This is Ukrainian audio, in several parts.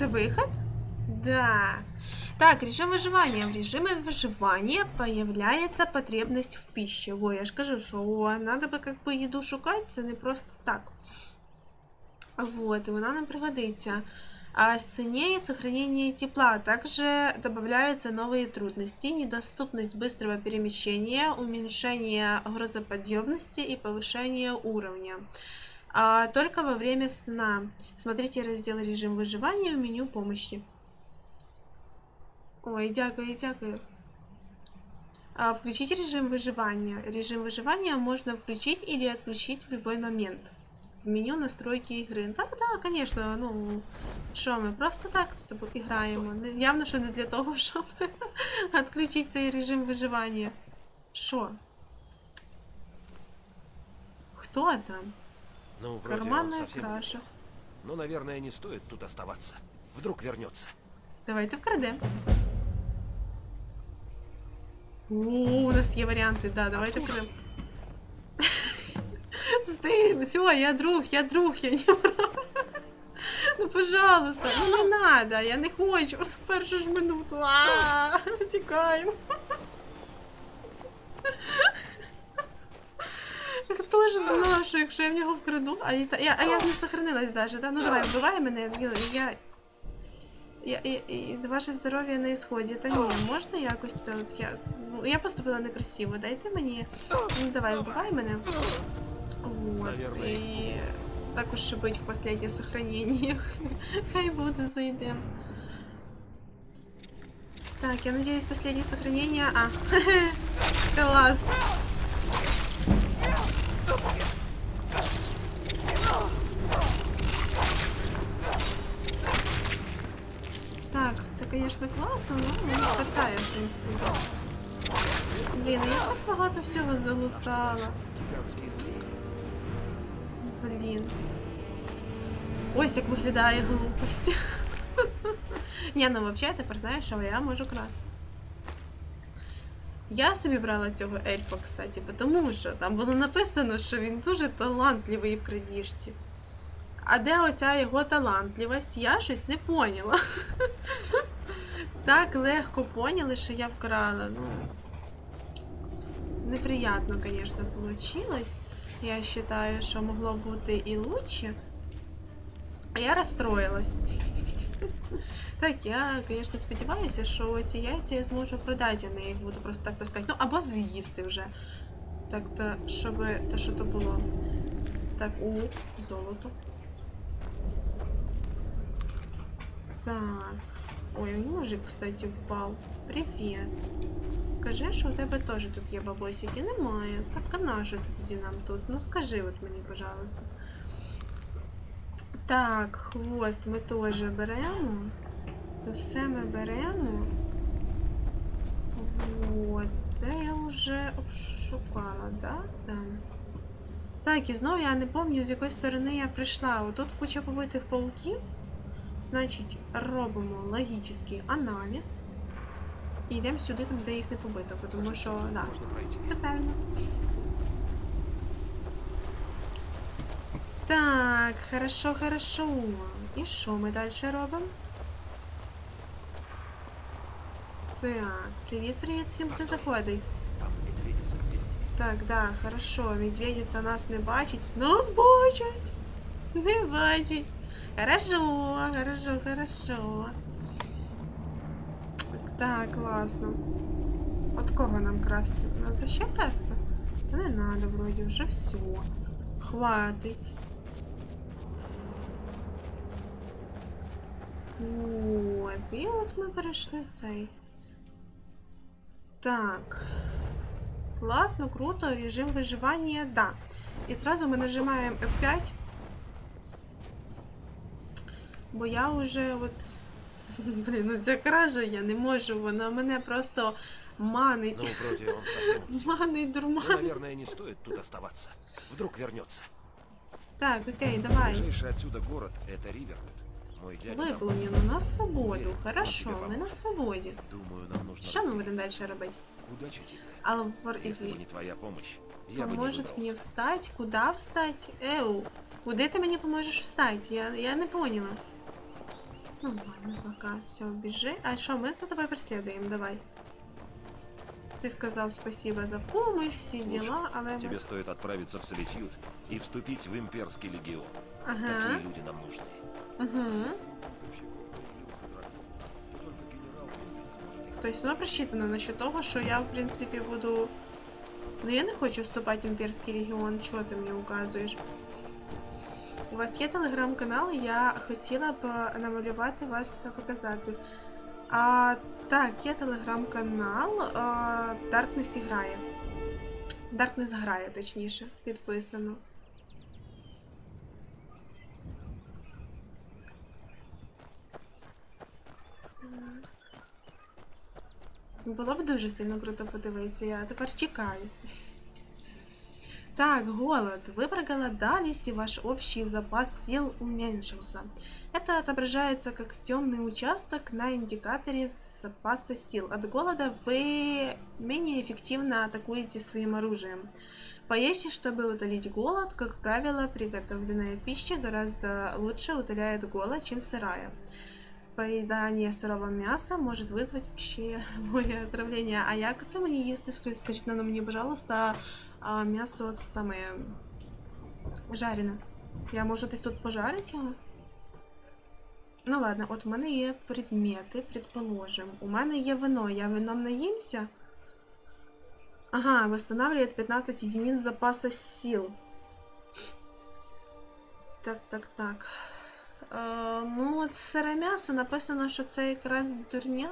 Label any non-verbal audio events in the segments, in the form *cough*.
Це виход? Да. Так, режим выживания. В режиме выживания появляется потребность в пище. Во, я ж кажу, що о, надо би как би їду шукати, це не просто так. Вот, и вона нам пригодится. А сильнее сохранение тепла. Также добавляются новые трудности, недоступность быстрого перемещения, уменьшение грузоподъемности и повышение уровня. А, только во время сна. Смотрите раздел режим выживания в меню помощи. Ой, дякую, дякую. А, включить режим выживания. Режим выживания можно включить или отключить в любой момент. В меню настройки игры. Да, да, конечно, ну що ми просто так тут граємо. Не- Явно, що не для того, *laughs* щоб відключити цей режим виживання. Що? Хто там? Ну, вроде Карманная совсем краша. Но, наверное, не стоит тут оставаться. Вдруг вернется. Давайте вкрадемо. О, у нас є варіанти, да, давайте вкрадемо. Стій, все, я друг, я друг, я не прав. Ну, пожалуйста, ну не надо, я не хочу в першу ж минуту. А, *laughs* Тікаємо. Хто ж знав, що якщо я в нього вкраду, а я, я, а я не сохранилась даже, да? Ну давай, вбивай мене, ну, я, я, я, і ваше здоров'я на ісході. Та ні, можна якось це от я. Ну, я поступила некрасиво. Дайте мені. Ну давай, вбивай мене. Вот. І також ще бить в последнє сохранення. *laughs* Хай буде, зайдем. Так, я надеюсь, последнее сохранение. А, *laughs* класс. Конечно, класно, але мені хватає, в принципі. Блін, я так багато всього залутала. Блін. Ось як виглядає глупость. *laughs* Ні, ну взагалі тепер знаєш, що я можу красти. Я собі брала цього ельфа, кстати, тому що там було написано, що він дуже талантливий в крадіжці. А де оця його талантливість, я щось не поняла. *laughs* Так легко поняли, що я вкрала. Ну, неприятно, конечно, получилось. Я считаю, що могло бути і лучше. А я розстроїлась. Так, я, звісно, сподіваюся, що ці яйця я зможу продати, а не їх буду просто так таскати. Ну, або з'їсти вже. Так, то, щоб те, що то було. Так, у, золото. Так. Ой, мужик, кстати, впав. Привіт. Скажи, що у тебе теж тут є бабосики. Немає. Так а на ти тоді нам тут? Ну скажи от мені, пожалуйста. Так, хвост ми теж беремо. Це все ми беремо. Вот, це я вже обшукала, да? Да. Так, і знову я не пам'ятаю, з якої сторони я прийшла. Отут куча побитих пауків. Значить, робимо логічний аналіз. І йдемо сюди, там, де їх не побито, тому що, да, Можно пройти. все правильно. Так, хорошо, хорошо. І що ми далі робимо? Так, привіт, привіт всім, хто Постой. заходить. Там медведица впереди. Так, да, хорошо. Медведиця нас не бачить. Нас бачить! Не бачить. Хорошо, хорошо, хорошо. Так, класно. От кого нам красти? Надо ще красти? Та не надо, вроді, вже все. Хватить. Вот. І от ми перейшли в цей. Так. Классно, круто, режим выживания, да. И сразу мы нажимаем F5. Бо я уже от. Блін, *laughs* ну ця кража, я не можу, вона мене просто Ну, манить. вроде он совсем убит. *laughs* Манить, Но, дурманить. наверное, не стоит тут оставаться. Вдруг вернется. Так, окей, давай. Ближайший отсюда город — это Ривервуд. Мой дядя там Виполнено находится. на свободу. Уверен, он Хорошо, тебе ми на поможет. свободі. Думаю, нам нужно... Що ми разделить. будемо далі робити? Удачи тебе. Алвар із Если бы не твоя помощь, я бы не Поможет мне выбрался. встать? Куда встать? Эу, куди ти мені поможеш встати? Я, я не поняла. Ну ладно, пока все, бежи. А что, мы за тобой преследуем, давай. Ты сказал спасибо за помощь, все Слушай, дела, але... мы- Тебе стоит отправиться в Солитьюд и вступить в имперский легион. Ага. Такие люди нам нужны. Угу. То есть воно просчитано насчет того, що я, в принципі, буду. Ну я не хочу вступати в імперський легіон, чого ти мені указуєш? Вас є телеграм-канал, я хотіла б намалювати вас та показати. А, так, є телеграм-канал Darkness грає. Darkness грає, точніше, підписано. Було б дуже сильно круто подивитися, я тепер чекаю. Так, голод. Вы проголодались, и ваш общий запас сил уменьшился. Это отображается как темный участок на индикаторе запаса сил. От голода вы менее эффективно атакуете своим оружием. Поешьте, чтобы утолить голод. Как правило, приготовленная пища гораздо лучше утоляет голод, чем сырая. Поедание сырого мяса может вызвать пищевое *laughs* отравление. А як це мені їсти? Скажіть скажіть на мені, пожалуйста, а м'ясо це саме жарене. Я можу десь тут пожарити його? Ну ладно, от в мене є предмети, предположим. У мене є вино, я вином наїмся. Ага, восстанавливает 15 единиц запаса сил. Так, так, так. Е, ну, от сире м'ясо написано, що це якраз дурня.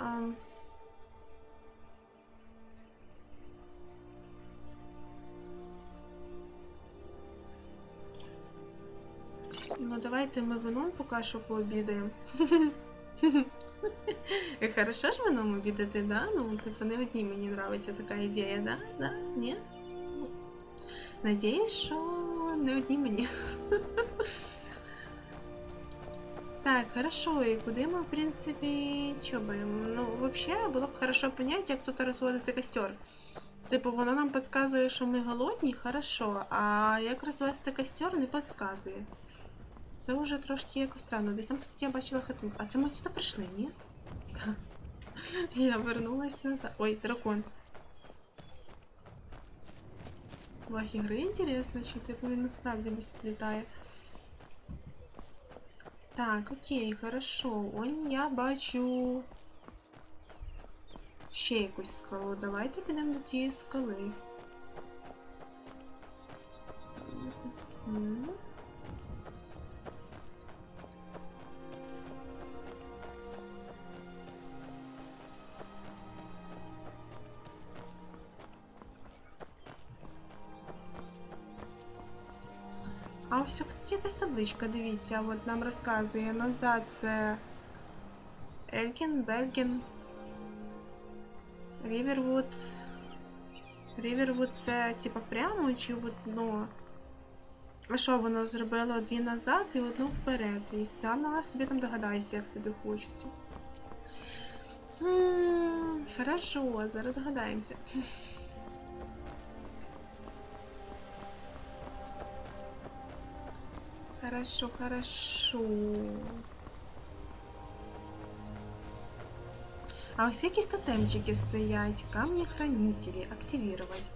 Ем. Ну, давайте ми вином поки що пообідаємо. Е, Хорошо ж вином обідати, да? Ну, типу, не одній мені нравиться така ідея, да? Да? Ні? Надіюсь, що не одній мені. Так, хорошо, і куди ми, в принципі, що будемо? Ну, взагалі, було б хорошо понять, як тут розводити костер. Типу, воно нам підказує, що ми голодні, хорошо, а як розвести костер, не підказує. Це вже трошки якось странно. Десь там, кстати, я бачила хатинку. А це ми сюди прийшли, ні? Так. Я вернулась назад. Ой, дракон. Вах ігри інтересно, чи типу він насправді десь тут літає. Так, окей, хорошо. Он я бачу. Ще якусь скалу. Давайте підемо до тієї скали. Мгм. Ось, кстати, якась табличка, дивіться, от нам розказує назад це Елькін, Бельгін, Рівервуд. Рівервуд це типа прямо чи от, ну. А що воно зробило дві назад і одну вперед. І сама собі там догадайся, як тобі хочеться. М, Хорошо, зараз догадаємося. Хорошо, хорошо. А ось якісь тотемчики стоять. Камни хранители. Активировать.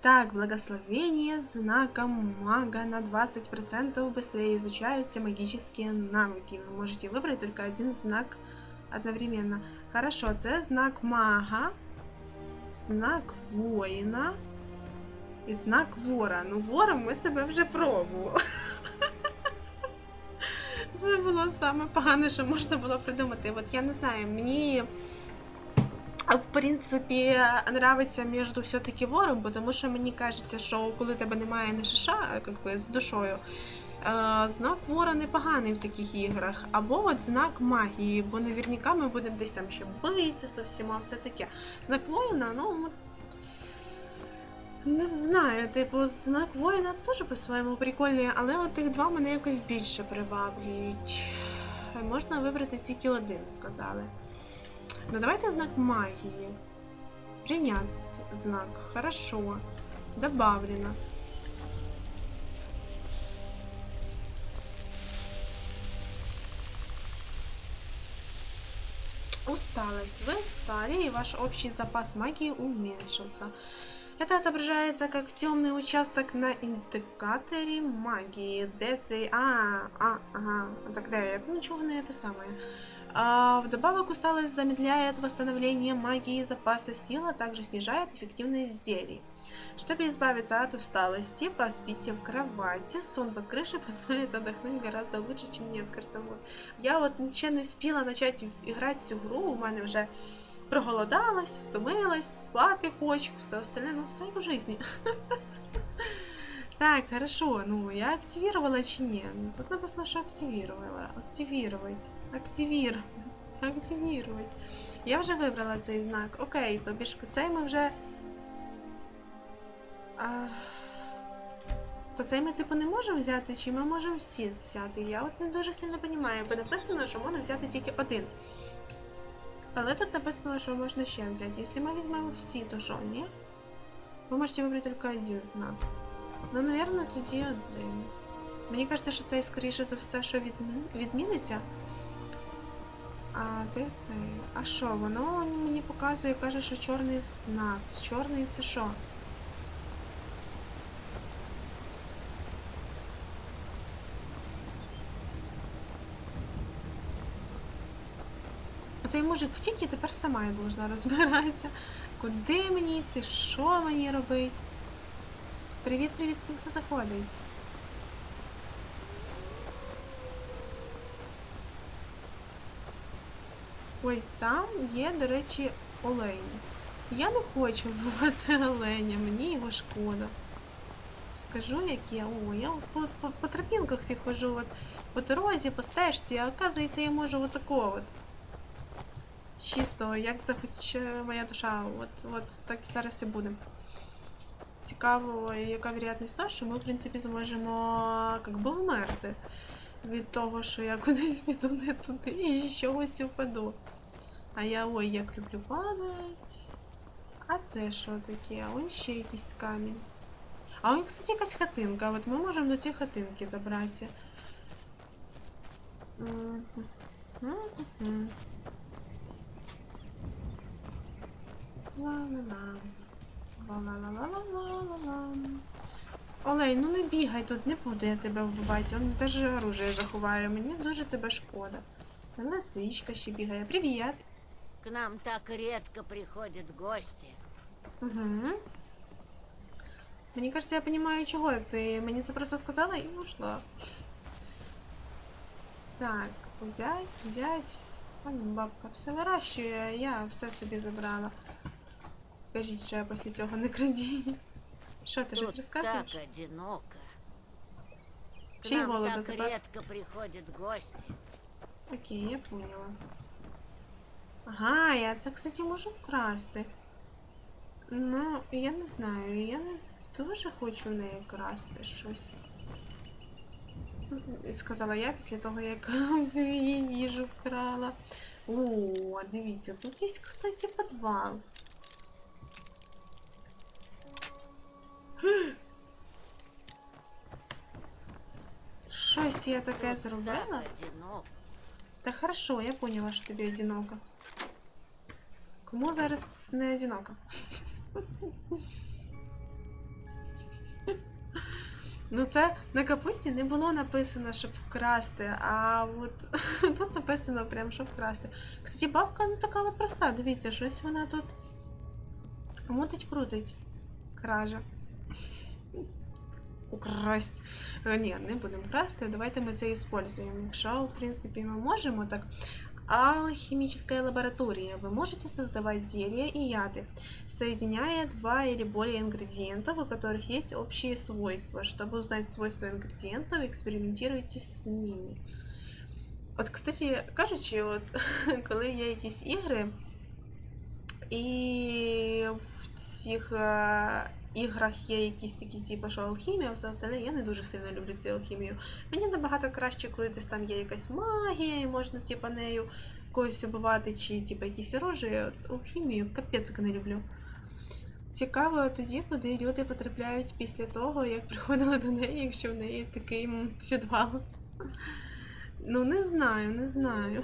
Так, благословение знаком мага на 20% быстрее изучаются магические навыки. Вы можете выбрать только один знак одновременно. Хорошо, це знак мага, знак воїна і знак вора. Ну, вором ми себе вже пробували. *laughs* Це було саме погане, що можна було придумати. От я не знаю, мені в принципі нравиться між все-таки вором, бо тому що мені кажеться, що коли тебе немає не шиша, а як би з душою. е, Знак вора непоганий в таких іграх, або от знак магії, бо наверняка ми будемо десь там ще битися со всіма, все таке. Знак воїна, ну не знаю, типу, знак воїна теж по-своєму прикольний, але от тих два мене якось більше приваблюють. Можна вибрати тільки один, сказали. Ну давайте знак магії. Принять знак. Хорошо. Добавлено. усталость. Вы стали, и ваш общий запас магии уменьшился. Это отображается как темный участок на индикаторе магии. ДЦ... А, а, ага. Тогда я ничего не это самое. А, вдобавок усталость замедляет восстановление магии запаса сил, а также снижает эффективность зелий. Чтобы избавиться от усталости, поспите в кровати. Сон под крышей *laughs* позволит отдохнуть гораздо лучше, чем не открытый мозг. Я от ще не встигла почати грати цю гру, у мене вже проголодалась, втомилась, спати хочу, все остальне, ну все в житті. *laughs* Так, хорошо, ну я активировала чи ні? Ну, Тут написано, що активировала. Активировать. Активір. Активировать. Я вже вибрала цей знак. Окей, тобі ж цей ми вже. А... То цей ми типу не можемо взяти, чи ми можемо всі взяти? Я от не дуже сильно розумію, бо написано, що можна взяти тільки один. Але тут написано, що можна ще взяти. Якщо ми візьмемо всі, то що, ні? Ви можете вибрати тільки один знак. Ну, напевно, тоді один. Мені кажеться, що цей скоріше за все, що відмі... відміниться. А де цей? А що? Воно мені показує, каже, що чорний знак. Чорний це що? Оцей мужик втік і тепер сама я должна розбиратися. Куди мені йти? Що мені робити? Привіт, привіт всім, хто заходить. Ой, там є, до речі, олень. Я не хочу вбивати оленя, мені його шкода. Скажу, як я. О, я по, по, по тропінках всіх хожу, от по дорозі, по стежці, а оказується, я можу отако от. Чисто, як захоче моя душа, от, от так зараз і буде. Цікаво, яка вероятність того, що ми, в принципі, зможемо як би вмерти від того, що я *laughs* кудись піду не туди і чогось упаду. А я ой, як люблю падати. А це що таке? А ось ще якийсь камінь. А ось, кстати, якась хатинка. От ми можемо до цієї хатинки добратися. Мгм. Олей, ну не бігай тут, не буду я тебе вбивати. Он теж оружие заховає. Мені дуже тебе шкода. Лисичка ще бігає. Привіт. К нам так редко приходят гости. Угу. Мені кажется, я понимаю, чого ти. Мені це просто сказала і ушла. Так, взять, взять. Бабка все вирощує, я все собі забрала. Кажіть, що я після цього не крадію. Що, ти щось розказуєш? так одиноко. К Чей нам голод так это, редко приходят гости. Окей, я поняла. Ага, я це, кстати, можу вкрасти. Ну, я не знаю, я не дуже хочу в неї красти щось. Сказала я після того, як *laughs* всю її їжу вкрала. О, дивіться, тут є, кстати, підвал. Щось я таке зробила. Та хорошо, я поняла, що тобі одиноко. Кому зараз не одиноко? Ну, це на капусті не було написано, щоб вкрасти, а от *laughs* тут написано прям, щоб вкрасти. Кстати, бабка не така от проста. Дивіться, щось вона тут мутить крутить. Кража. Украсть. Е, Ні, не будемо красти. Давайте ми це используємо. Якщо, в принципі, ми можемо так. Алхимическая лаборатория. Вы можете создавать зелья и яды, соединяя два или более ингредиентов, у которых есть общие свойства. Чтобы узнать свойства ингредиентов, экспериментируйте с ними. От, кстати, кажучи, от, коли є якісь ігри, і в цих е, іграх є якісь такі, типу, що алхімія, все остальне, я не дуже сильно люблю цю алхімію. Мені набагато краще, коли десь там є якась магія, і можна, типу, нею когось убивати, чи типу, якісь. От алхімію капець не люблю. Цікаво тоді, куди люди потрапляють після того, як приходили до неї, якщо в неї такий підвал. Ну, не знаю, не знаю.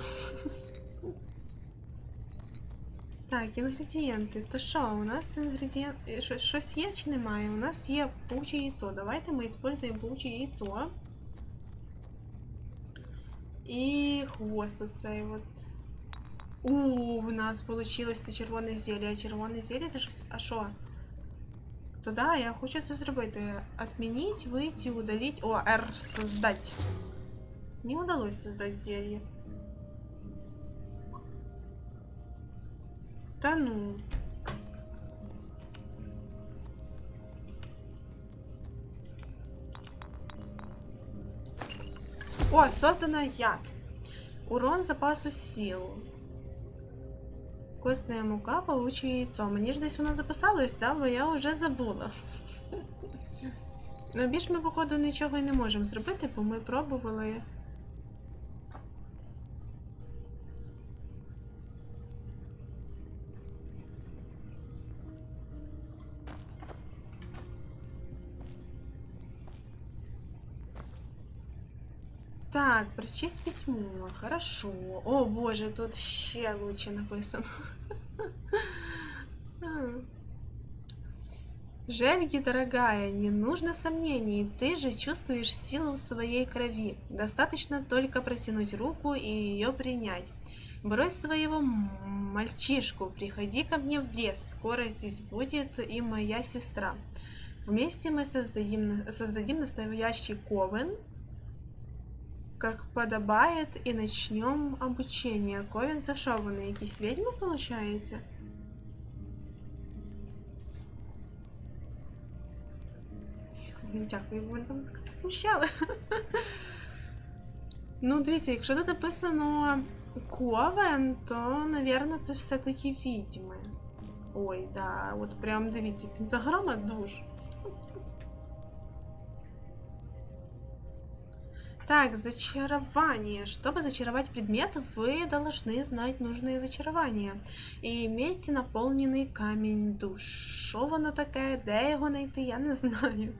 Так, інгредієнти. То що, у нас інгредієнт. е, що- Щось є чи немає? У нас є пауче яйцо. Давайте ми используємо пауче яйцо. І хвост оцей от. У, у нас вийшло це червоне зілля. А червоне зілля це щось. А що? То да, я хочу це зробити. Отмініть, вийти, удалить. О, R создать. Не удалось создать зелье. Та ну. О, создано яд. Урон запасу сил. Костная мука, пауче яйцо. Мені ж десь воно записалось, да? бо я вже забула. Ну, більш ми, походу, нічого і не можемо зробити, бо ми пробували. Так, прочесть письмо. Хорошо. О боже, тут ще лучше написано. *laughs* Жельги, дорогая, не нужно сомнений, ты же чувствуешь силу в своей крови. Достаточно только протянуть руку и ее принять. Брось своего мальчишку, приходи ко мне в лес, скоро здесь будет и моя сестра. Вместе мы создадим, создадим настоящий ковен, как подобает, и начнем обучение. Ковен це що, вони якісь відьми, получається? Дякую, ви мене там так смущали. Ну, дивіться, якщо тут написано ковен, то, напевно, це все-таки відьми. Ой, да, от прям дивіться, пентаграма душ. Так, зачарование. Чтобы зачаровать предмет, вы должны знать нужные зачарования. І иметь наповнений камінь душ. Що воно таке, де його знайти, я не знаю. *laughs*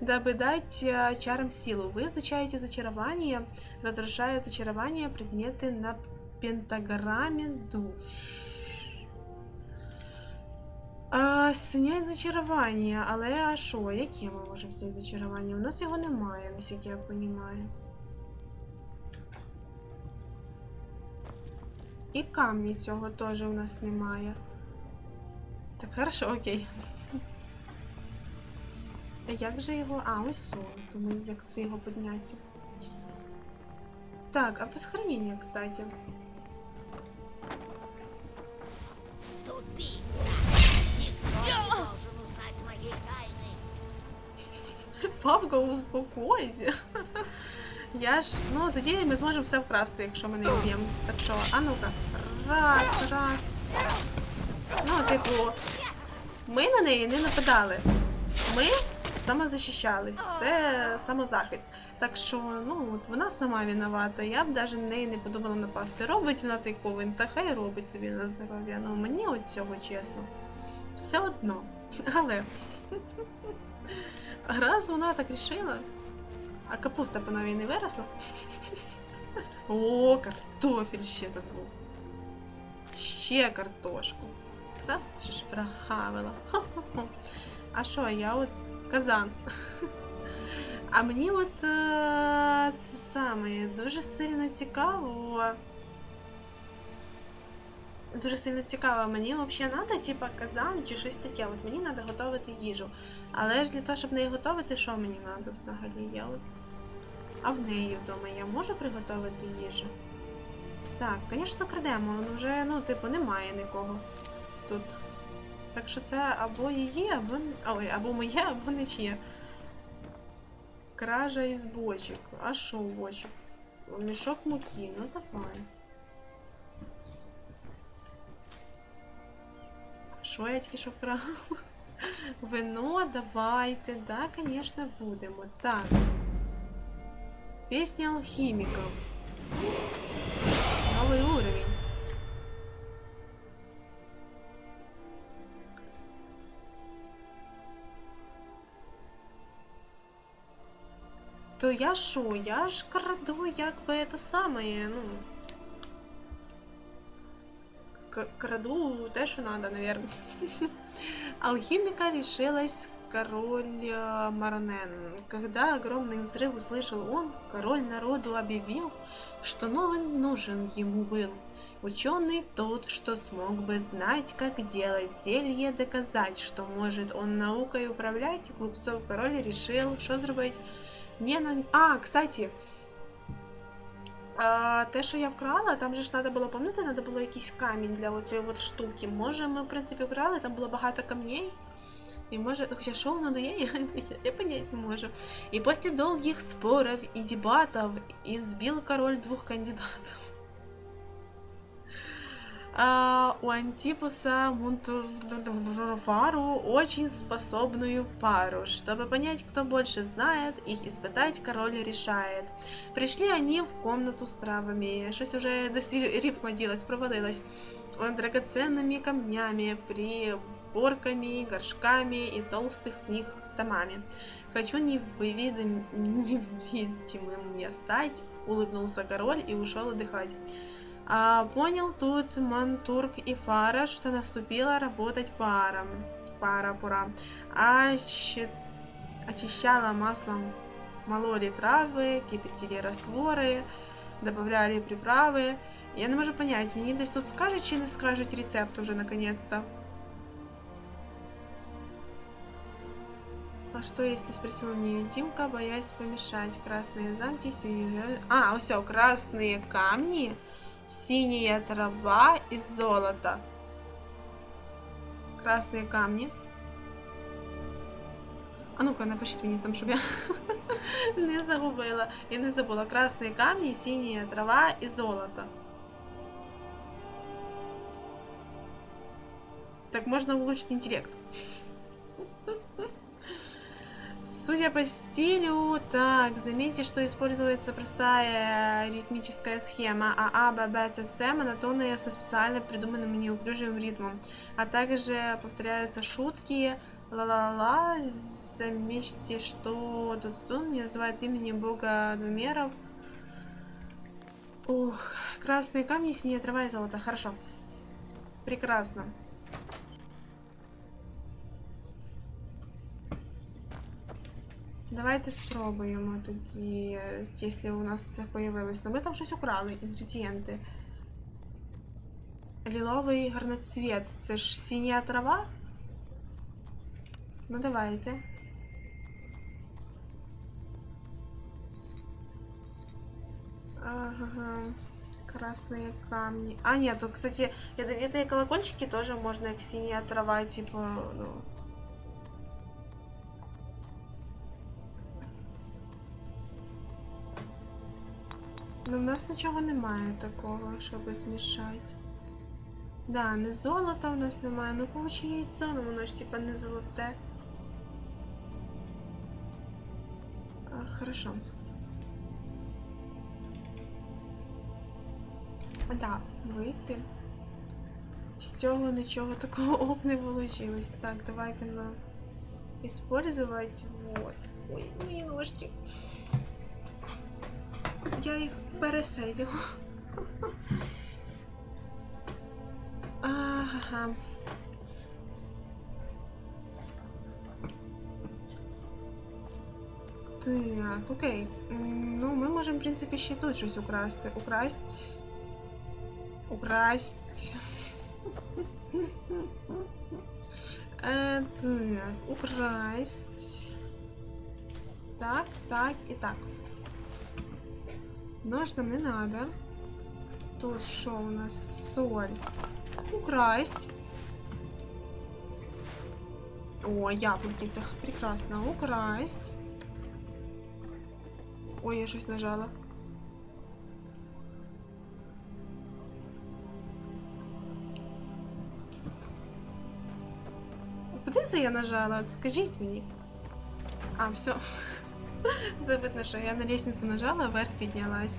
Дабы дать э, чарам силу, вы изучаете зачарование, разрушая зачарование предметы на пентаграмме душ. А, снять зачарування, але а що, яке ми можемо зняти зачарування? У нас його немає, наскільки я розумію. І камні цього теж у нас немає. Так, хорошо, окей. А як же його. А, ось он. Думаю, як це його підняти. Так, автосохранення, кстати. Тупица! Никто не должен узнать моей тайны. Папка, успокойся. Я ж. Ну, тоді ми зможемо все вкрасти, якщо ми не вб'ємо. Так що, а ну-ка. Раз, раз. Ну, типу, ми на неї не нападали. Ми самозахищались. Це самозахист. Так що, ну, от вона сама виновата. Я б навіть на неї не подумала напасти. Робить вона той ковен, та хай робить собі на здоров'я. Ну, мені от цього чесно. Все одно. Але. *laughs* Раз вона так рішила. А капуста по новій не виросла. О, картофель ще тут був. Ще картошку. Та це ж прогавила. А що, я от казан. А мені от е, це саме дуже сильно цікаво. Дуже сильно цікаво, мені взагалі треба, типа, казан чи щось таке. От мені треба готувати їжу. Але ж для того, щоб неї готувати, що мені треба взагалі? Я от. А в неї вдома я можу приготувати їжу? Так, звісно, крадемо, але вже, ну, типу, немає нікого тут. Так що це або її, або. Ой, або моє, або нічиє. Кража із бочок. А що бочок? Мішок муки, ну давай. Що я тільки що вкрала? *laughs* Вино, давайте. Да, конечно, будемо. Так. Песня алхимиков. Новый уровень. То я що? Я ж краду, як би це саме, ну. К- краду те, що надо, наверное. *laughs* Алхимика решилась король э, Маронен. Когда огромный взрыв услышал он, король народу объявил, что новый нужен ему был. Ученый тот, что смог бы знать, как делать зелье, доказать, что может он наукой управлять. Глупцов король решил, что зробить. Не на... А, кстати, а, те, що я вкрала, там же ж треба було, пам'ятаєте, треба було якийсь камінь для оцієї от штуки. Може, ми, в принципі, вкрали, там було багато камней. І може, хоча що воно дає, я, я, я понять не можу. И после долгих споров и дебатов избил король двух кандидатов. А, у Антипуса Мунтуфару очень способную пару. Чтобы понять, кто больше знает, их испытать король решает. Пришли они в комнату с травами. Щось уже рифма ділась, провалилась. Драгоценными камнями, приборками, горшками и толстых книг томами. Хочу невывидим- невидимым мне стать, улыбнулся король и ушел отдыхать. А, понял тут Мантурк и Фара, что наступила работать паром. Пара, пора. А очищала маслом, мололи травы, кипятили растворы, добавляли приправы. Я не можу понять, мені десь тут скажуть чи не скажуть рецепт уже наконец-то. А что, если спросил мне Димка, боясь помешать? Красные замки, синие... А, все, красные камни, синяя трава и золото. Красные камни. А ну-ка, напишіть мені там, щоб я *laughs* не загубила і не забула. Красні камні, синя трава і золото. Так можно улучшить интеллект. Судя по стилю, так, заметьте, что используется простая ритмическая схема, а А, Б, Б, С, С монотонные со специально придуманным неуклюжим ритмом, а также повторяются шутки, ла-ла-ла, заметьте, что тут не называет имени бога двумеров. Ух, красные камни, синяя трава и золото, хорошо. Прекрасно. Давайте спробуємо тоді, якщо у нас це появилось. Ну ми там щось украли, інгредієнти. Ліловий гарноцвіт. Це ж синя трава? Ну давайте. Ага. Красные камни. А, нет, тут, кстати, ядовитые колокольчики тоже можно, как синяя трава, типа, ну, В нас нічого немає такого, щоб змішати. Да, не золота в нас немає. Ну, пауче яйцо, ну воно ж типа не золоте. А, хорошо. Да, вийти. З цього нічого такого ок не вийшло. Так, давай-ка на использовать. Вот. Ой, мої ножки. Я їх пересейдила. Ага. Так, окей. Ну, ми можемо, в принципі, ще тут щось украсти. Украсть. Украсть. Е, так, украсть. Так, так і так. Нож нам не надо. Тут що у нас? Соль. Украсть. О, яблуки, це прекрасно. Украсть. Ой, я щось нажала. Куди це я нажала? От Скажіть мені. А, все. *laughs* Забытно, что я на лестницу нажала, вверх поднялась.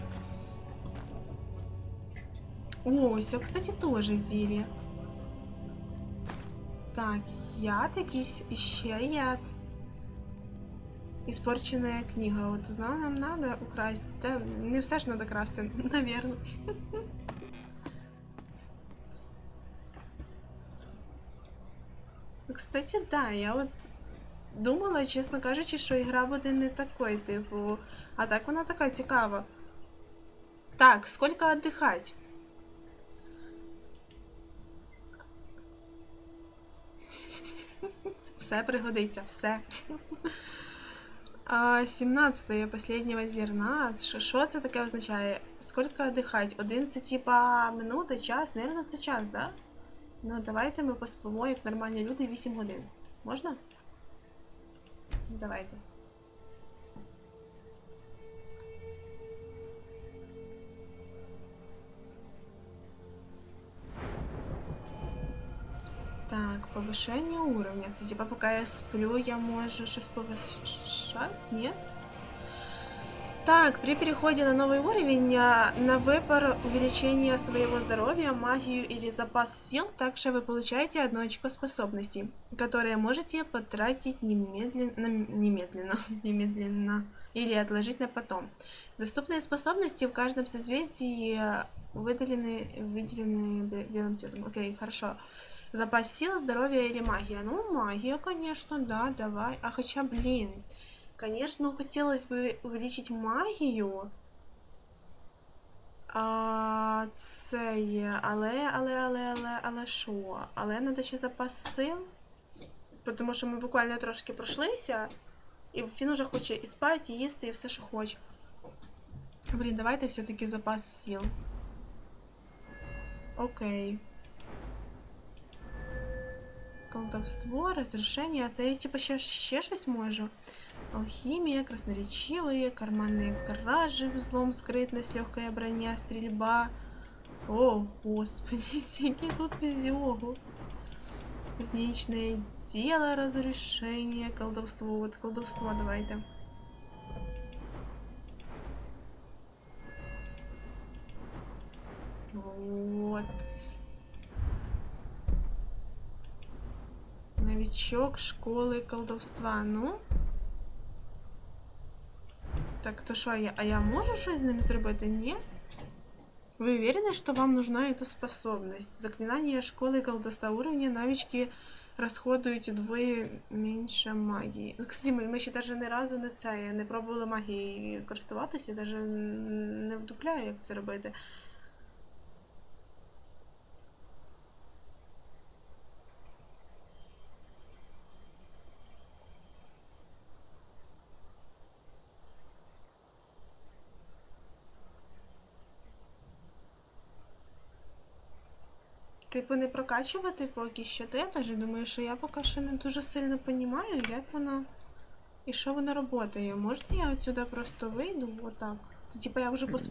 О, все, кстати, тоже зелье. Так, яд якийсь, еще яд. Испорченная книга. Вот знал, нам надо украсть. Да, не все ж надо красти, *laughs* наверное. *laughs* Кстати, да, я вот думала, чесно кажучи, що ігра буде не такой, типу. А так вона така цікава. Так, сколько отдыхать? Все пригодиться, все. А, 17 последнего зерна. Що- це таке означає? Отдыхать? Один це типа минута, час? Наверно, це час, да? Ну, давайте ми поспимо, як нормальні люди, 8 годин. Можна? Давайте. Так, повышение уровня. Це типа поки я сплю, я можу щось повышать? Нет? Так, при переходе на новый уровень а, на выбор увеличения своего здоровья, магию или запас сил, также вы получаете одно очко способностей, которое можете потратить немедленно, немедленно, *laughs* немедленно или отложить на потом. Доступные способности в каждом созвездии а, выделены, выделены бе- белым цветом. Окей, хорошо. Запас сил, здоровья или магия? Ну, магия, конечно, да, давай. А хотя, блин, конечно, хотелось бы увеличить магію. А, це є, але, але, але, але, але що? Але треба ще запас сил. Тому що ми буквально трошки пройшлися, і він уже хоче і спати, і їсти, і все, що хоче. Блін, давайте все-таки запас сил. Окей. Колдовство, розрішення. Це я типу ще, ще щось можу. Алхимия, красноречивые, карманные кражи, взлом, скрытность, легкая броня, стрельба. О, господи, *laughs* всякие тут взёгу. Кузнечное дело, разрушение, колдовство. Вот колдовство давайте. Вот. Новичок школи колдовства. Ну. Так, то що, я, а я можу щось з ним зробити? Ні? Ви уверены, что вам нужна эта способность? Заклинания школы колдовства уровня навички расходують удвоє менше магії. Ну, Кстати, ми, ми ще навіть ні разу не це не пробували магією користуватися, навіть не вдупляю, як це робити. Типу, не прокачувати поки що, то я теж думаю, що я поки що не дуже сильно розумію, як воно і що воно працює. Можна я отсюди просто вийду? Отак. Це типу я вже поспала.